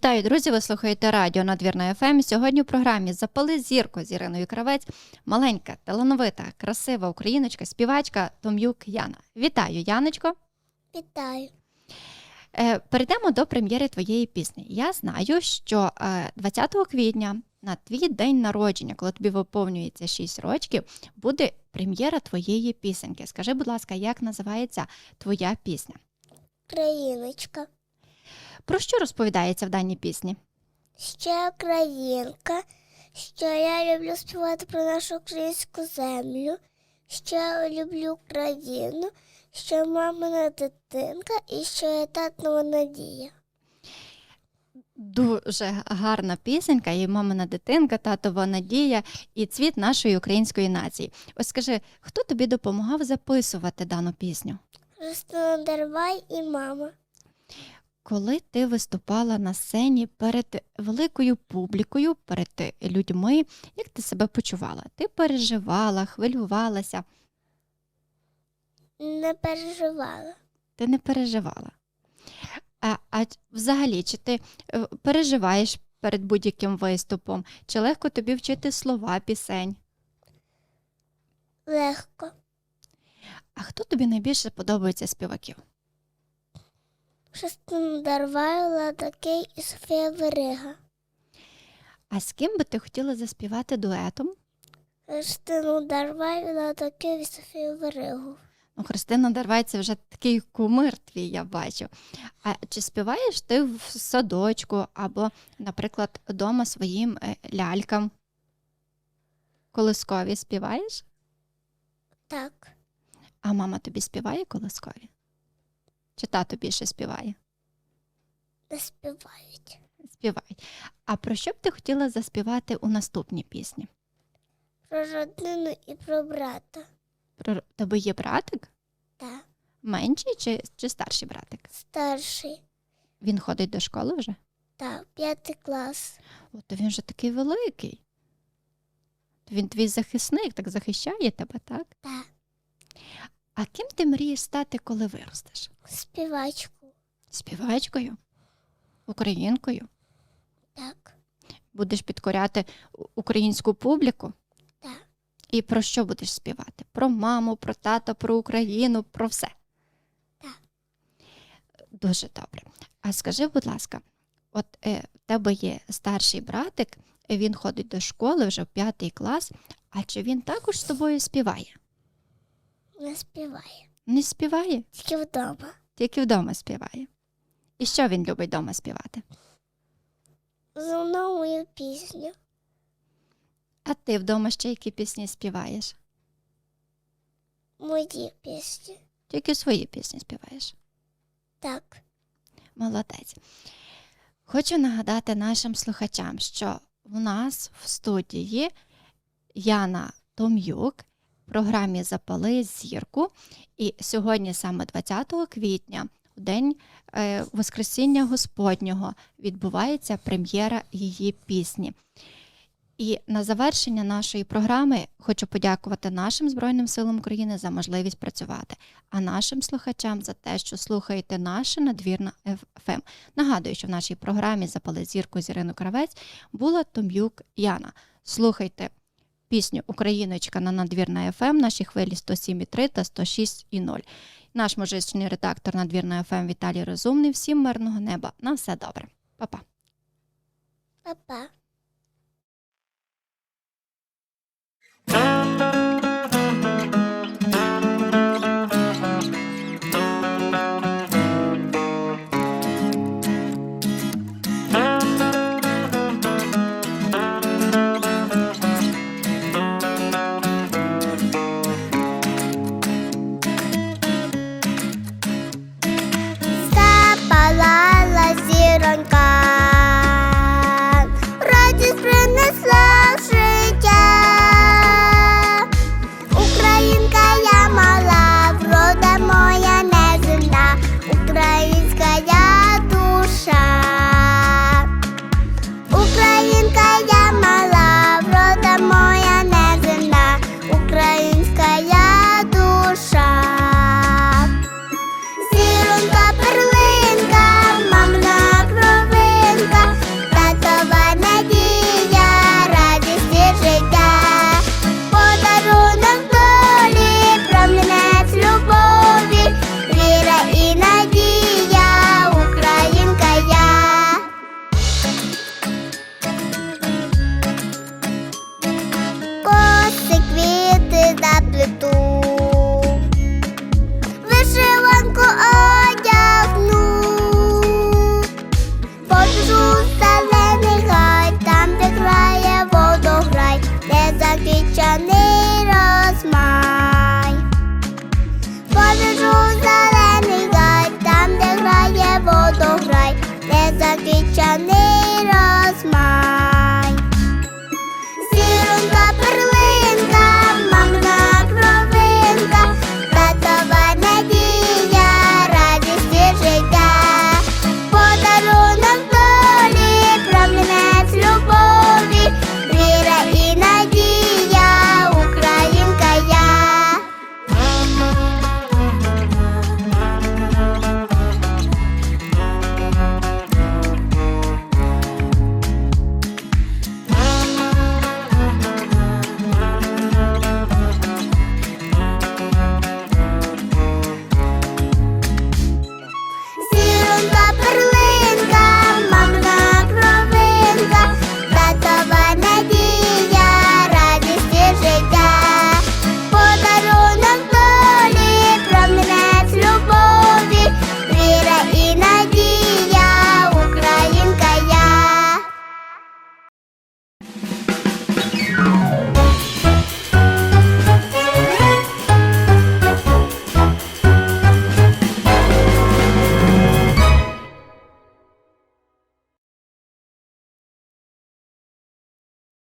Вітаю, друзі! Ви слухаєте радіо Надвірна ФМ. Сьогодні в програмі Запали зірку з Іриною Кравець. Маленька, талановита, красива україночка, співачка Том'юк Яна. Вітаю, Яночко! Вітаю. Е, Перейдемо до прем'єри твоєї пісні. Я знаю, що е, 20 квітня на твій день народження, коли тобі виповнюється 6 років, буде прем'єра твоєї пісеньки. Скажи, будь ласка, як називається твоя пісня? Країночка. Про що розповідається в даній пісні? Ще українка. Що я люблю співати про нашу українську землю. Що я люблю Україну. Що мамина дитинка і що я татова надія. Дуже гарна пісенька, і мамина дитинка, татова надія і цвіт нашої української нації. Ось скажи, хто тобі допомагав записувати дану пісню? Христина Дервай і мама. Коли ти виступала на сцені перед великою публікою, перед людьми, як ти себе почувала? Ти переживала, хвилювалася, Не переживала. ти не переживала. А, а взагалі, чи ти е, переживаєш перед будь-яким виступом? Чи легко тобі вчити слова пісень? Легко. А хто тобі найбільше подобається співаків? Христина Дервай, Лада Кей і Софія Верига. А з ким би ти хотіла заспівати дуетом? Христину Дервай, Лада Кей і Софію Веригу. Ну, Христина Дарвай це вже такий кумир твій, я бачу. А чи співаєш ти в садочку або, наприклад, вдома своїм е, лялькам? Колискові співаєш? Так. А мама тобі співає колискові? Чи тато більше співає? Не співають. Співають. А про що б ти хотіла заспівати у наступній пісні? Про родину і про брата. Про тебе є братик? Так. Менший чи, чи старший братик? Старший. Він ходить до школи вже? Так, п'ятий клас. О, то він же такий великий. То він твій захисник, так захищає тебе, так? Так. А ким ти мрієш стати, коли виростеш? Співачку. Співачкою? Українкою? Так. Будеш підкоряти українську публіку? Так. І про що будеш співати? Про маму, про тата, про Україну, про все. Так. Дуже добре. А скажи, будь ласка, от е, в тебе є старший братик, він ходить до школи вже в п'ятий клас, а чи він також з тобою співає? Не співає. Не співає, Тільки вдома. тільки вдома співає. І що він любить вдома співати? Мною мою пісню. А ти вдома ще які пісні співаєш? Мої пісні. Тільки свої пісні співаєш. Так. Молодець. Хочу нагадати нашим слухачам, що у нас в студії Яна Том'юк в програмі Запали зірку. І сьогодні, саме 20 квітня, у день е, Воскресіння Господнього, відбувається прем'єра її пісні. І на завершення нашої програми хочу подякувати нашим Збройним силам України за можливість працювати, а нашим слухачам за те, що слухаєте наше надвірна ФМ. Нагадую, що в нашій програмі Запали зірку з Іриною Кравець була Том'юк Яна. Слухайте пісню Україночка на надвірна ФМ, наші хвилі 107,3 та 106,0. Наш музичний редактор надвірна ФМ Віталій Розумний. Всім мирного неба. На все добре. Па-па. Па-па. Закичаний рот.